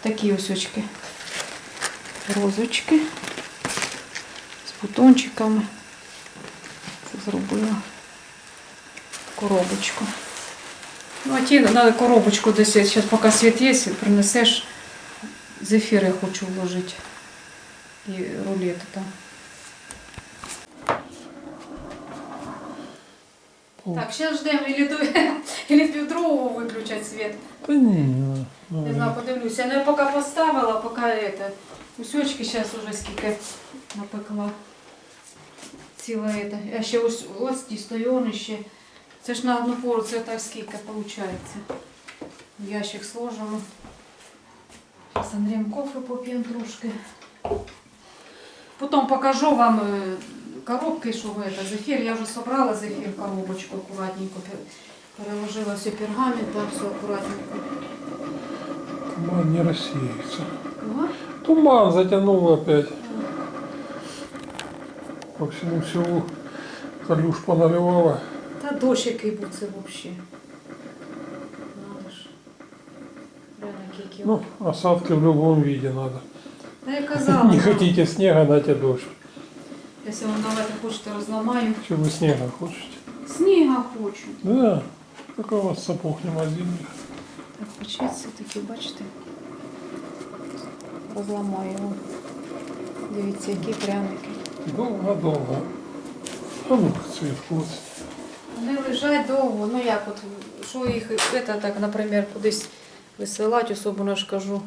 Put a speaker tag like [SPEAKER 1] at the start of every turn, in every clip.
[SPEAKER 1] такі ось очки. Розочки з бутончиками. Це зробила коробочку. Ну, а ті на коробочку десь зараз, поки світ є, принесеш. Зефір я хочу вложити. І рулети там. Так, зараз ждемо, или, до, или світ.
[SPEAKER 2] Да не, ну,
[SPEAKER 1] Не знаю, подивлюся. Ну, я поки поставила, поки это, кусочки зараз уже скільки напекла. Ціла это. Я ще ось, ось дістаю ще. Це ж на одну порцію так скільки виходить. В ящик сложимо. Зараз Андрієм кофе поп'ємо трошки. Потім покажу вам е, коробки, що ви это, зефір. Я вже собрала зефір в коробочку акуратненько. пер- Переложила все пергамент, там все акуратненько.
[SPEAKER 2] туман не рассеется.
[SPEAKER 1] Ага.
[SPEAKER 2] Туман затянул опять. По всему селу Калюш поналивала.
[SPEAKER 1] Та дощ який був це взагалі. Надо ж. Реально кіки.
[SPEAKER 2] Ну, осадки в любом виде надо.
[SPEAKER 1] Та я казала,
[SPEAKER 2] Не хотите снега, нате дождь.
[SPEAKER 1] якщо ви давайте хочете розламаю.
[SPEAKER 2] Что вы снега хочете?
[SPEAKER 1] Сніга хочу.
[SPEAKER 2] Да, только у вас сапог нема зимних.
[SPEAKER 1] Так хочеться таки, бачите. Розламаю його. Дивіться, які пряники.
[SPEAKER 2] Долго-долго. А ну, цвет.
[SPEAKER 1] Вони лежать довго, ну як от, що їх, це так, наприклад, кудись висилати, особливо ж кажу.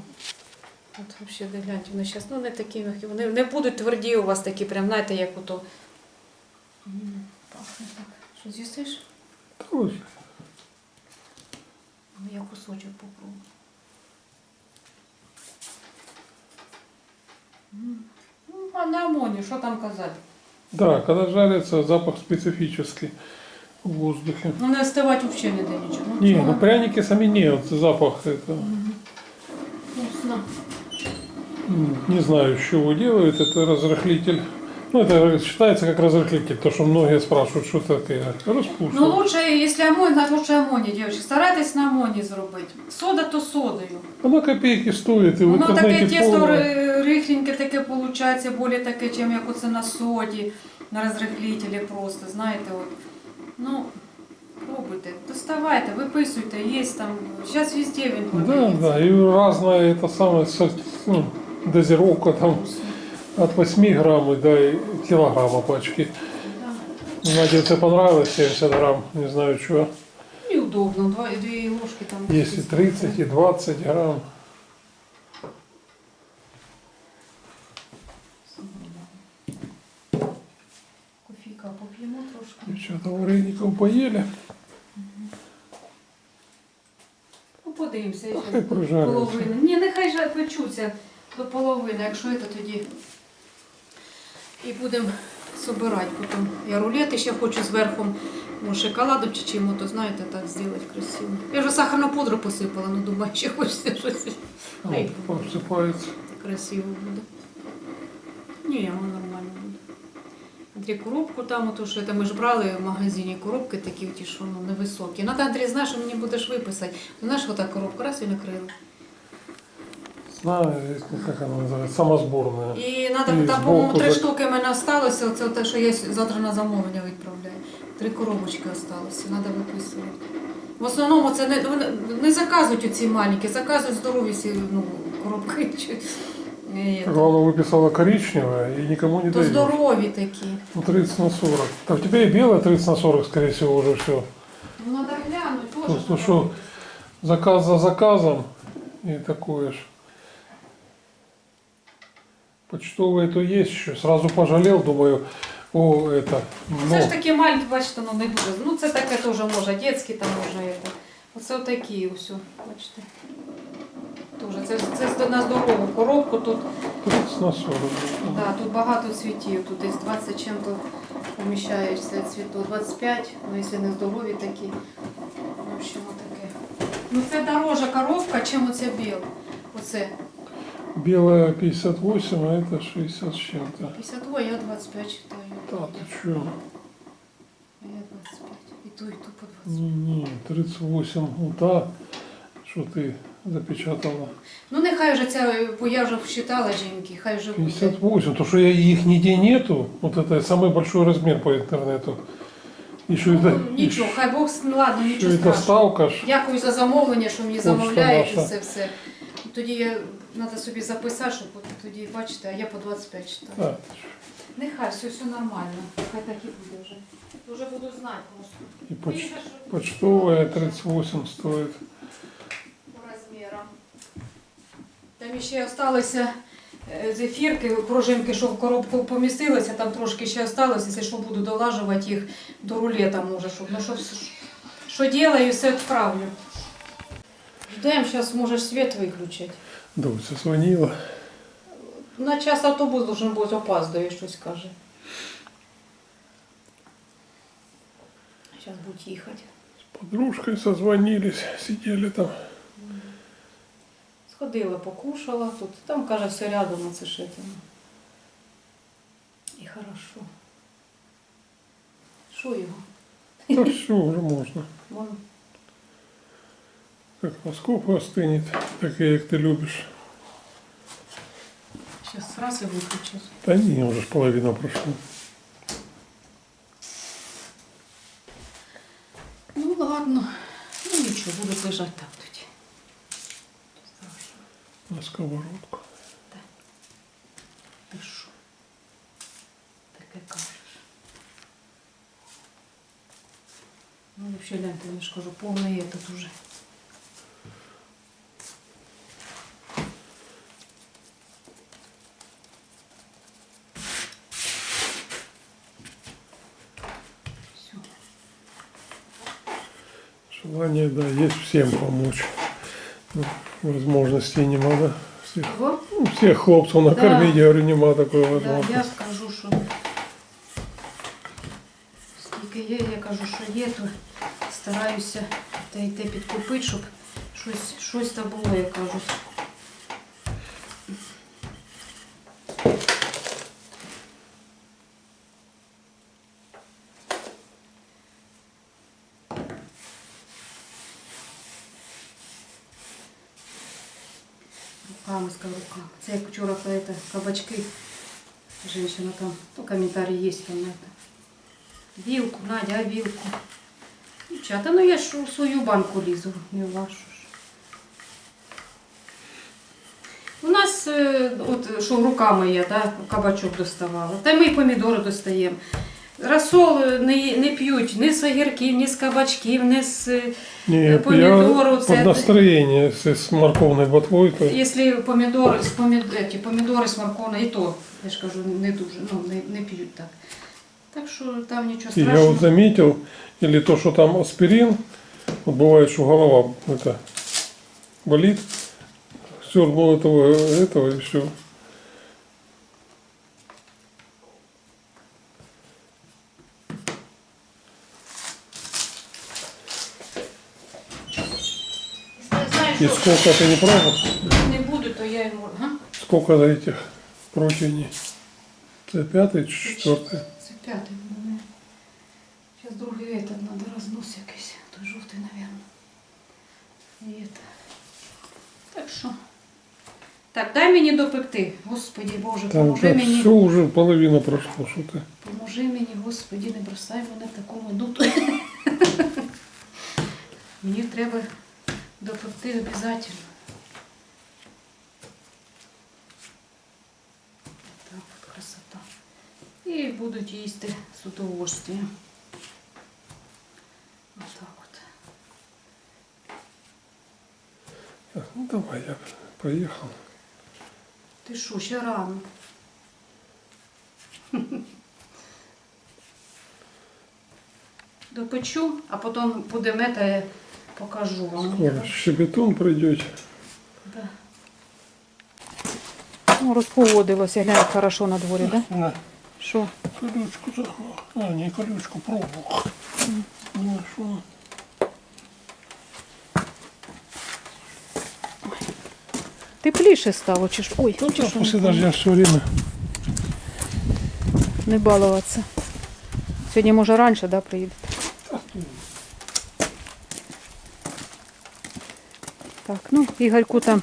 [SPEAKER 1] От взагалі, де гляньте, вони зараз, ну не такі м'які, вони не будуть тверді у вас такі, прям, знаєте, як ото. Пахне так. Що з'їстиш? Я кусочок попробую. М. Ну, а на амоні, що там казати?
[SPEAKER 2] Да, когда жарится, запах специфический в воздухе.
[SPEAKER 1] Ну, не остивати взагалі не де нічого.
[SPEAKER 2] Не,
[SPEAKER 1] чого?
[SPEAKER 2] ну пряники сами нет, запах это.
[SPEAKER 1] Мгм. Вкусно.
[SPEAKER 2] м, Не знаю, с чего делают, это разрыхлитель. Ну, это считается как разрыхлитель, то, что многие спрашивают, что такое. Распустно.
[SPEAKER 1] Ну, лучше, якщо амонь, значить лучше амоні, дівчатки. Старайтесь на амоні зробити. Сода то содою.
[SPEAKER 2] Оно копейки стоит, и в
[SPEAKER 1] Воно таке
[SPEAKER 2] интернете
[SPEAKER 1] тісто
[SPEAKER 2] полно.
[SPEAKER 1] ри- рихленьке таке виходить, більше таке, чим як оце на соді, на розрихлителі просто, знаєте, от. Ну, пробуйте, доставайте, виписуйте, є там. Зараз везде він
[SPEAKER 2] Да,
[SPEAKER 1] продається.
[SPEAKER 2] да, и разная это самое, со- ну, дозировка там от 8 грамм до килограмма пачки. Наде это понравилось, 70 грамм, не знаю чего.
[SPEAKER 1] Неудобно, два, дві ложки там.
[SPEAKER 2] Есть и 30, и 20 грамм.
[SPEAKER 1] Кофійка поп'ємо трошки.
[SPEAKER 2] Девчата вареников поели.
[SPEAKER 1] Ну, подивимося,
[SPEAKER 2] Хай
[SPEAKER 1] до
[SPEAKER 2] прожарюється.
[SPEAKER 1] Ні, нехай же печуться до половини, якщо це тоді. І будемо собирати потім. Я рулети ще хочу зверху ну, шоколадом чи чим, то знаєте, так зробити красиво. Я вже сахарну пудру посипала, ну думаю, ще хочеться щось Ай.
[SPEAKER 2] Вот,
[SPEAKER 1] красиво буде. Ні, воно нормально буде. Андрій, коробку там, ото що це ми ж брали в магазині коробки такі, ті, що ну, невисокі. Надо, Андрій, знаєш, мені будеш виписати. Ну, Знаєш, отак коробку раз і накрила.
[SPEAKER 2] Знаю, как она называется, самосборная.
[SPEAKER 1] І треба,
[SPEAKER 2] І
[SPEAKER 1] там, по-моєму,
[SPEAKER 2] збоку
[SPEAKER 1] три штуки в мене залишилося. Це те, що я завтра на замовлення відправляю. Три коробочки залишилося, треба виписувати. В основному це не, вони не заказують оці маленькі, заказують здорові всі ну, коробки. чи- е,
[SPEAKER 2] Главное, выписала коричневая и никому не
[SPEAKER 1] То
[SPEAKER 2] дает.
[SPEAKER 1] здорові такі.
[SPEAKER 2] Ну, 30 на 40. Так в тебе и белая 30 на 40, скорее всего, уже все.
[SPEAKER 1] Ну, треба глянути, теж.
[SPEAKER 2] Просто что заказ за заказом и такое ж. Почтовые то есть еще. Сразу пожалел, думаю, о, это,
[SPEAKER 1] Це ж
[SPEAKER 2] ну,
[SPEAKER 1] такі маленькі, бачите, ну не дуже. Ну це таке теж може, дітські там може. Это. Оце отакі ось, бачите. Тоже. Це, це на здорову коробку. Тут,
[SPEAKER 2] 30 на 40.
[SPEAKER 1] да, тут багато цвітів, тут десь 20 чим-то поміщається цвіту. 25, ну якщо не здорові такі. В общем, отаке. Ну це дорожа коробка, чим оце біле. Оце
[SPEAKER 2] Белая 58, а это 60 с чем-то.
[SPEAKER 1] 52, я 25 читаю.
[SPEAKER 2] Да, ты что?
[SPEAKER 1] А я 25. І ту, і ту по 25.
[SPEAKER 2] Не, не, 38, ну та, что ты запечатала.
[SPEAKER 1] Ну нехай вже ця, бо я вже вчитала жінки, хай вже буде.
[SPEAKER 2] 58, то что я их нигде нету. Вот это самый большой размер по интернету. Еще
[SPEAKER 1] Ну,
[SPEAKER 2] это,
[SPEAKER 1] нічого, хай Бог, ну ладно,
[SPEAKER 2] еще
[SPEAKER 1] нічого
[SPEAKER 2] это
[SPEAKER 1] страшного.
[SPEAKER 2] ставка ж.
[SPEAKER 1] Дякую за замовлення, що мені
[SPEAKER 2] Почта
[SPEAKER 1] замовляють і
[SPEAKER 2] наша.
[SPEAKER 1] все все. Тоді я треба собі записати, щоб от тоді бачите, а я по 25 читаю.
[SPEAKER 2] Да.
[SPEAKER 1] Нехай все, все нормально. Хай так і буде вже. Вже буду знати просто.
[SPEAKER 2] И поч- почтовая 38 стоит.
[SPEAKER 1] по розмірам. Там ще залишилися е, зефірки, пружинки, що в коробку помістилися, там трошки ще залишилося, якщо що буду долажувати їх до рулета, може, щоб, ну, щоб, що делаю, все відправлю. Ждемо, зараз можеш світ виключити.
[SPEAKER 2] Дуся звонила.
[SPEAKER 1] На час автобус должен бути опаздує, щось каже. Зараз будуть їхати.
[SPEAKER 2] С подружкой созвонились, сидели там.
[SPEAKER 1] Сходила, покушала тут. Там, каже, все рядом, а це ж это, ну. І хорошо. Що його?
[SPEAKER 2] Да все, уже можно.
[SPEAKER 1] Вон.
[SPEAKER 2] Как насколько остынет, такие, как ты любишь.
[SPEAKER 1] Зараз раз і виключу.
[SPEAKER 2] Да не, уже ж половина прошла.
[SPEAKER 1] Ну ладно. Ну нічого, будуть лежати так тоді. Страшно.
[SPEAKER 2] На сковородку.
[SPEAKER 1] Ти що? Таке кажеш. Ну, взагалі, гляньте, я ж кажу, повний этот уже.
[SPEAKER 2] Желание, да, есть всем помочь. Ну, возможностей нема, да? Всех,
[SPEAKER 1] Ого.
[SPEAKER 2] ну, всех хлопцев накормить, я говорю, нема такой
[SPEAKER 1] Да, я
[SPEAKER 2] возможности.
[SPEAKER 1] скажу, що скільки є, я кажу, що є, то стараюся те й те підкупити, щоб щось, щось там було, як кажуть. Це як вчора про это, кабачки. Женщина там, ну, комментарии есть там это. Вилку, Надя, а вилку? Дівчата, ну я ж у свою банку лізу, не вашу. У нас, е, от що руками я, да, кабачок доставала. Та ми й помідори достаємо. Рассол е, не, не п'ють ні з огірків, ні з кабачків, ні з. е,
[SPEAKER 2] Нет,
[SPEAKER 1] помидоры
[SPEAKER 2] я
[SPEAKER 1] вот
[SPEAKER 2] под
[SPEAKER 1] это-
[SPEAKER 2] настроение, если с морковной ботвой, то
[SPEAKER 1] Якщо помідори, з помід... эти, помідори з морковною, і то, я ж кажу, не дуже, ну, не, не п'ють так. Так що там нічого
[SPEAKER 2] И я
[SPEAKER 1] страшного.
[SPEAKER 2] вот заметил, или то, что там аспирин, вот бывает, что голова это болит, сёрнул этого, этого и все. И
[SPEAKER 1] що
[SPEAKER 2] сколько ты не пробовал?
[SPEAKER 1] не буду, то я йому. Ага.
[SPEAKER 2] Сколько за этих противней? Это пятый, четвертый.
[SPEAKER 1] Це п'ятий у мене. Зараз другий этот треба рознос якийсь. Той жовтий, мабуть. І это. Так що. Так, дай мені допекти. Господі Боже,
[SPEAKER 2] Там
[SPEAKER 1] поможи мені.
[SPEAKER 2] все уже половина прошло, что ты.
[SPEAKER 1] Поможи мені, Господі, не бросай мене в такому дуту. Мені треба допекти обов'язково. Так от красота. І будуть їсти з удовольствием. Отак от.
[SPEAKER 2] Так, ну давай, я поехал.
[SPEAKER 1] Ти що, ще рано? Допечу, а потім буде мета, покажу вам.
[SPEAKER 2] Скоро щебетун придет.
[SPEAKER 1] Да. Ну, розпогодилося, глянь, як хорошо на дворі, да?
[SPEAKER 2] На,
[SPEAKER 1] Що?
[SPEAKER 2] колючку загнал. А, не колючку, пробовал. Не нашел.
[SPEAKER 1] Тепліше стало, чи ж? Ой,
[SPEAKER 2] Ну,
[SPEAKER 1] чи
[SPEAKER 2] да,
[SPEAKER 1] що
[SPEAKER 2] после
[SPEAKER 1] не,
[SPEAKER 2] дождя все время.
[SPEAKER 1] не балуватися. Сьогодні, може, раніше, да, приїдете? Так, ну, Ігорьку там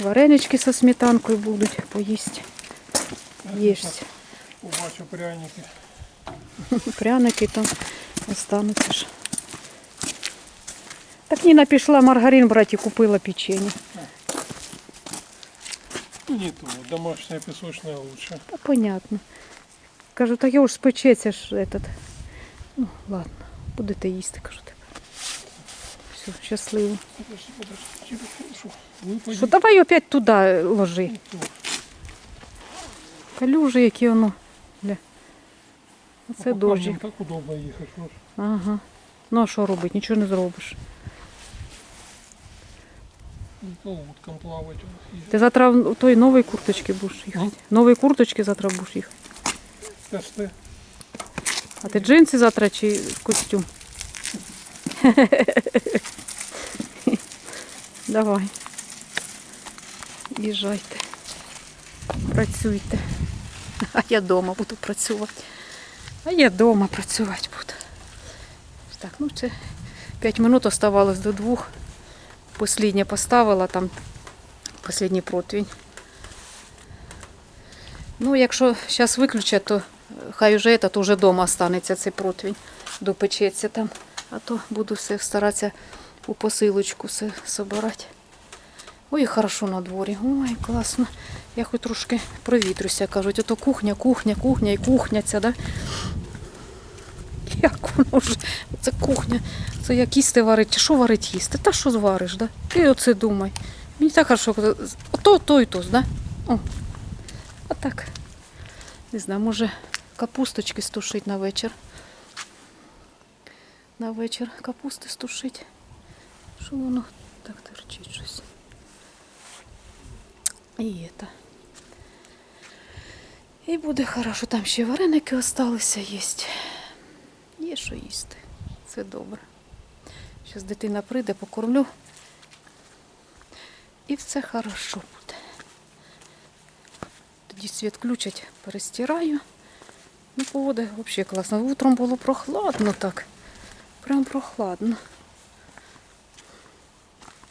[SPEAKER 1] варенички со сметанкою будуть поїсти. Єсть.
[SPEAKER 2] Побачу пряники.
[SPEAKER 1] Пряники там остануться ж. Так Ніна пішла маргарин брати і купила печенье.
[SPEAKER 2] Не то, домашняя песочная лучше.
[SPEAKER 1] Та понятно. Кажу, так його ж спечеться ж этот. Ну, ладно, будете їсти, кажу тепер. Все, щасливо.
[SPEAKER 2] Выпадет.
[SPEAKER 1] Що давай опять туди ложи. Калюжі, які воно. Оце
[SPEAKER 2] По
[SPEAKER 1] дощик.
[SPEAKER 2] так удобно ехать.
[SPEAKER 1] Ага. Ну а що робити? Нічого не зробиш.
[SPEAKER 2] Плавать. Вот,
[SPEAKER 1] Ти завтра в той новій курточці будеш їхати.
[SPEAKER 2] М?
[SPEAKER 1] Новій курточці завтра будеш їхати. А ти джинси завтра чи костюм? Давай. Їжджайте. Працюйте. А я вдома буду працювати. А я вдома працювати буду. Так, ну це 5 минут оставалось до двох. Посліднє поставила там послідній противень. Ну, якщо зараз виключать, то хай уже этот уже дома останеться цей противень, допечеться там. А то буду все старатися у посилочку все собирати. Ой, хорошо на дворі. Ой, класно. Я хоч трошки провітрюся, кажуть, ото кухня, кухня, кухня і кухня ця, да? Як воно вже, це кухня, це як їсти варить, що варить їсти? Та що звариш, да? Ти оце думай. Мені так хорошо, коли то, то і то, да? О. А так. Не знаю, може капусточки стушить на вечір. На вечір капусти стушить. Що воно так торчить щось. І это. І буде хорошо. Там ще вареники осталися єсть. Є що їсти. Це добре. Зараз дитина прийде, покормлю. І все хорошо буде. Тоді світ включать, перестираю. Ну, погода взагалі класна. Утром було прохладно так. Прям прохладно.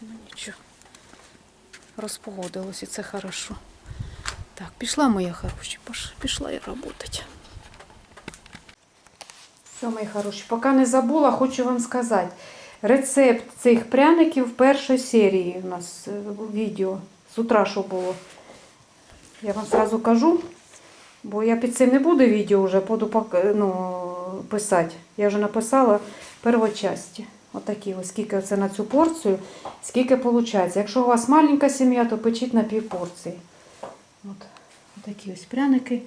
[SPEAKER 1] Ну нічого. Розпогодилось і це хорошо. Так, пішла моя хороша, пош- пішла я працювати. Все, мої хороші, поки не забула, хочу вам сказати. Рецепт цих пряників в першій серії у нас е, відео. З утра що було. Я вам сразу кажу, бо я під цим не буду відео вже буду ну, писати. Я вже написала первочасті. Отакі ось, скільки це на цю порцію, скільки виходить. Якщо у вас маленька сім'я, то печіть на пів порції. От, такі ось пряники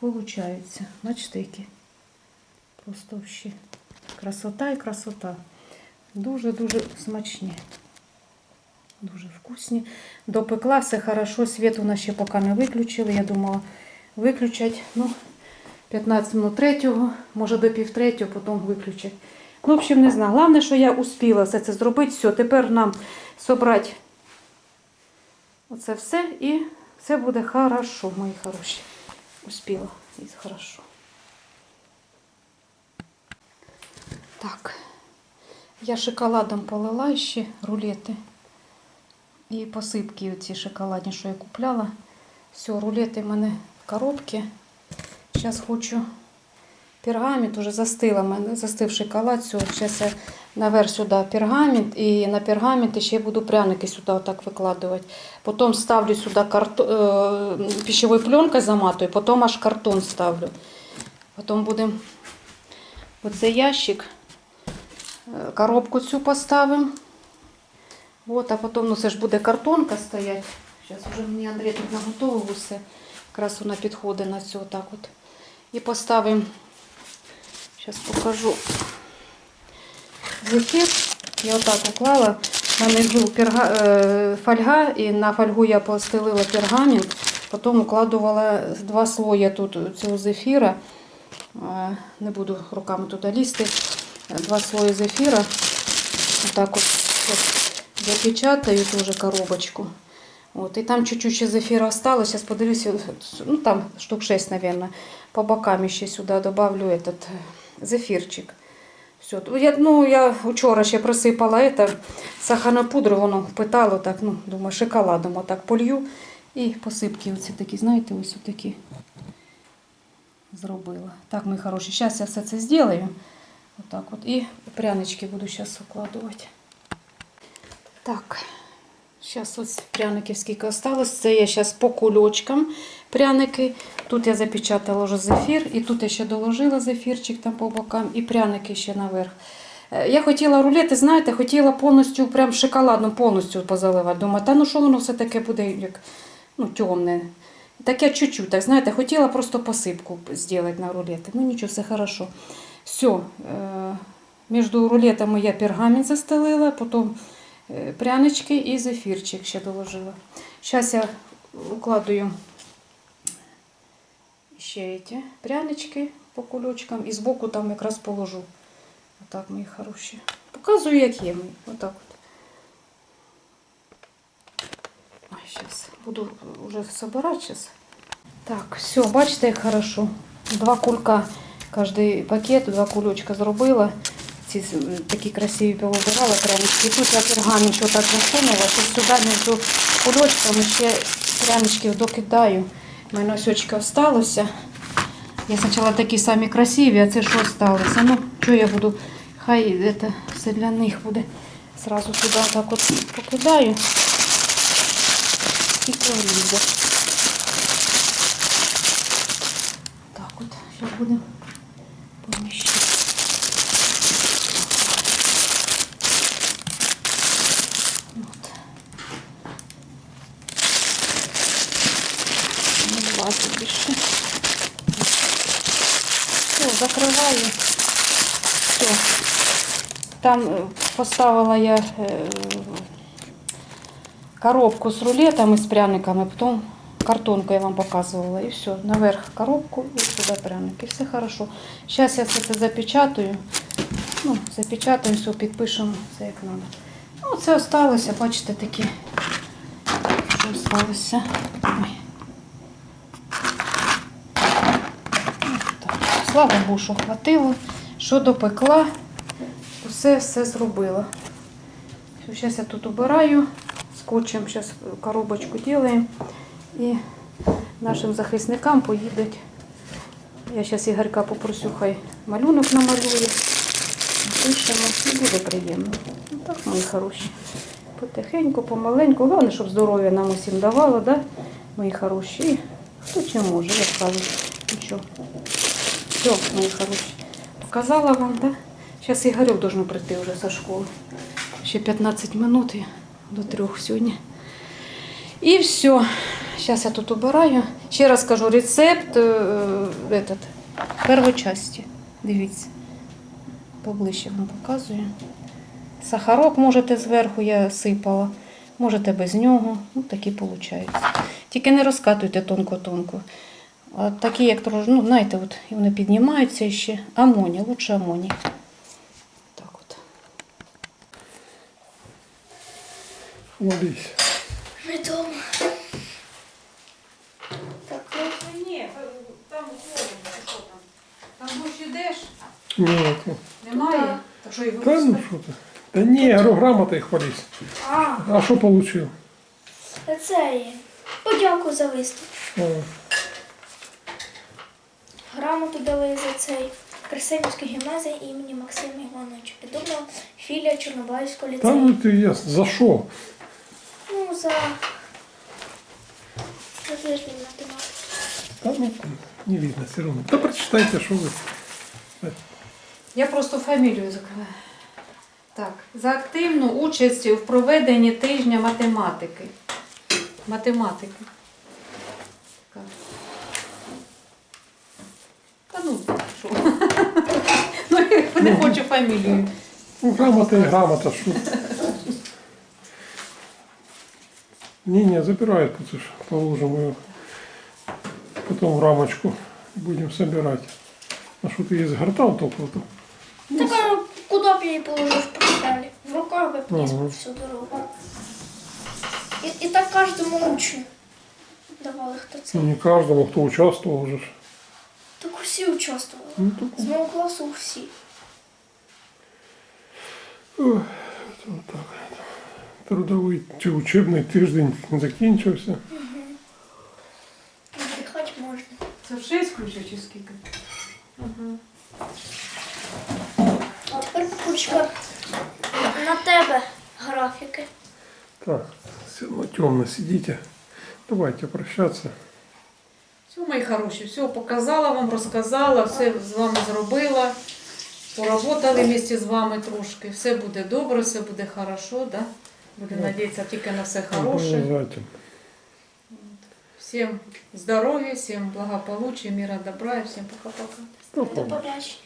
[SPEAKER 1] получаються. Бачите, які? Просто ще красота і красота. Дуже-дуже смачні. Дуже вкусні. Допекла все хорошо. Світ у нас ще поки не виключили. Я думала, виключать. Ну, 15 минут третього, може до пів третього, потім виключать. В общем, не знаю. Головне, що я успіла все це зробити. Все, тепер нам собрати оце все і все буде хорошо, мої хороші. Успіла і хорошо. Так. Я шоколадом полила ще рулети. І посипки ці шоколадні, що я купляла. Все, рулети в мене в коробці. Зараз хочу пергамент, уже застила мене, застив шоколад. Все, зараз я наверх сюди пергамент і на пергамент ще буду пряники сюди отак викладувати. Потім ставлю сюди карто... е, пищевою пленкою заматую, потім аж картон ставлю. Потім будемо оцей ящик, е, коробку цю поставимо. От, а потім, ну це ж буде картонка стояти. Зараз вже мені Андрій тут наготовив усе. Якраз вона підходить на цю отак от. І поставимо, зараз покажу зефір. Я отак уклала. На низу перга, е, фольга, і на фольгу я постелила пергамент. Потім укладувала два слої тут цього зефіра. Е, Не буду руками туди лізти. Два слої зефіра. Отак от, запечатаю теж коробочку. От, і там чуть-чуть ще зефіра осталось. Сейчас подивлюсь, ну там штук 6, наверное. По бокам ще сюди добавлю этот зефірчик. Все. Я, ну, я вчора ще присипала это, сахарну пудру, воно впитало так, ну, думаю, шоколадом отак полью. І посипки оці такі, знаєте, ось такі зробила. Так, мої хороші, зараз я все це зроблю. Отак от. І прянички буду зараз укладувати. Так, зараз ось скільки осталось. Це я зараз по кульочкам пряники. Тут я запечатала вже зефір, і тут я ще доложила зефірчик там по бокам, і пряники ще наверх. Е, Я хотіла рулети, знаєте, хотіла повністю, прям шоколадно повністю позаливати. Думаю, та ну що воно все таке буде, як ну, темне. Таке чуть-чуть, так знаєте, хотіла просто посипку зробити на рулети. Ну нічого, все хорошо. Все, між рулетами я пергамент застелила, потім е, прянички і зефірчик ще доложила. Зараз я укладую ще ці прянички по кульочкам і збоку там якраз положу. Отак, мої хороші. Показую, як є мої. Отак от. Ой, зараз буду вже собирати зараз. Так, все, бачите, як хорошо. Два кулька, кожний пакет, два кульочка зробила. Ці такі красиві повибирала прянички. Тут я пергамент так засунула, що сюди між кульочками ще пряничків докидаю. Мене осьочка осталося. Я спочатку такі самі красиві, а це що осталося? Ну, що я буду, хай це все для них буде. Сразу сюди так от покидаю. І пролізе. Так от, зараз будемо поміщати. От. Не влазить більше. Все, закриваю. Все. Там е, поставила я е, коробку з рулетами, з пряниками, потім картонку я вам показувала. І все, наверх коробку і сюди пряники. Все хорошо. Зараз я все це запечатаю. Ну, запечатаємо, все, підпишемо, все як треба. Ну, це осталося, бачите, такі, осталося. Ой. Так, Слава Богу, хватило. Що допекла, все все зробила. Зараз я тут убираю, скотчем зараз коробочку робимо. І нашим захисникам поїдуть. Я зараз Ігорка попросю, хай малюнок намалює. Напишемо, і буде приємно. Ну, так, мої хороші. Потихеньку, помаленьку. Головне, щоб здоров'я нам усім давало, да? мої хороші. Хто чим може, як кажуть. Нічого. Все, мої хороші. Показала вам, да? Зараз Ігорюк должен прийти вже зі школи. Ще 15 минут і до трьох сьогодні. І все. Зараз я тут убираю. Ще раз кажу, рецепт е, этот, першої часті. Дивіться. Поближче вам показую. Сахарок можете зверху, я сипала. Можете без нього. Ну, такі виходить. Тільки не розкатуйте тонко-тонко. А такі, як трошки, ну, знаєте, от, і вони піднімаються ще. Амоні, лучше амоні. Так от.
[SPEAKER 2] Молись.
[SPEAKER 3] Ми дома. Так, ну,
[SPEAKER 1] Ні, там холодно, що там? Там будеш йдеш?
[SPEAKER 2] Нет. ну,
[SPEAKER 1] Немає? Так що і
[SPEAKER 2] Да ну что ты. Да не, я хвались.
[SPEAKER 3] а,
[SPEAKER 2] А что получил?
[SPEAKER 3] це є. Подяку за виступ.
[SPEAKER 2] А,
[SPEAKER 3] Грамоту дали за цей Красивівська гімназія імені Максима Івановича Підумала філія Чорнобаївського
[SPEAKER 2] Да
[SPEAKER 3] ліцею.
[SPEAKER 2] ну ты ясно. За что?
[SPEAKER 3] Ну, за за тиждень математики.
[SPEAKER 2] Да ну, не видно все равно. Да прочитайте, что вы.
[SPEAKER 1] Я просто фамілію закриваю. Так, за активну участь в проведенні тижня математики. Математики. Та ну, що? Ну, я не хочу фамілію.
[SPEAKER 2] Ну, грамота и грамота, что? Не-не, забирает, потому что положим ее потом в рамочку будем собирать. А что ты есть гортал только вот?
[SPEAKER 3] Так, а куди б я її положив в портфелі? В руках би поніс
[SPEAKER 2] Ага.
[SPEAKER 3] всю дорогу. І, і так кожному учню давали, хто це.
[SPEAKER 2] Ну, не каждому, кто участвовал уже. ж.
[SPEAKER 3] Усі участвували.
[SPEAKER 2] Ну, так
[SPEAKER 3] З мого класу всі.
[SPEAKER 2] Ой, от так. Трудовий чи учебний тиждень закінчився.
[SPEAKER 3] Віддихати можна.
[SPEAKER 1] Це в 6 ключів чи скільки? Ага.
[SPEAKER 3] А тепер папулечка, на тебе графіки.
[SPEAKER 2] Так, все темно сидите. Давайте прощаться.
[SPEAKER 1] Все, мої хороші, все показала вам, розказала, все з вами зробила. Поработали вместе з вами трошки. Все буде добре, все буде хорошо, да? Будемо надіятися тільки на все хороше. Всім здоров'я, всім благополуччя, мира, добра і всім пока-пока.
[SPEAKER 2] До
[SPEAKER 3] побачення.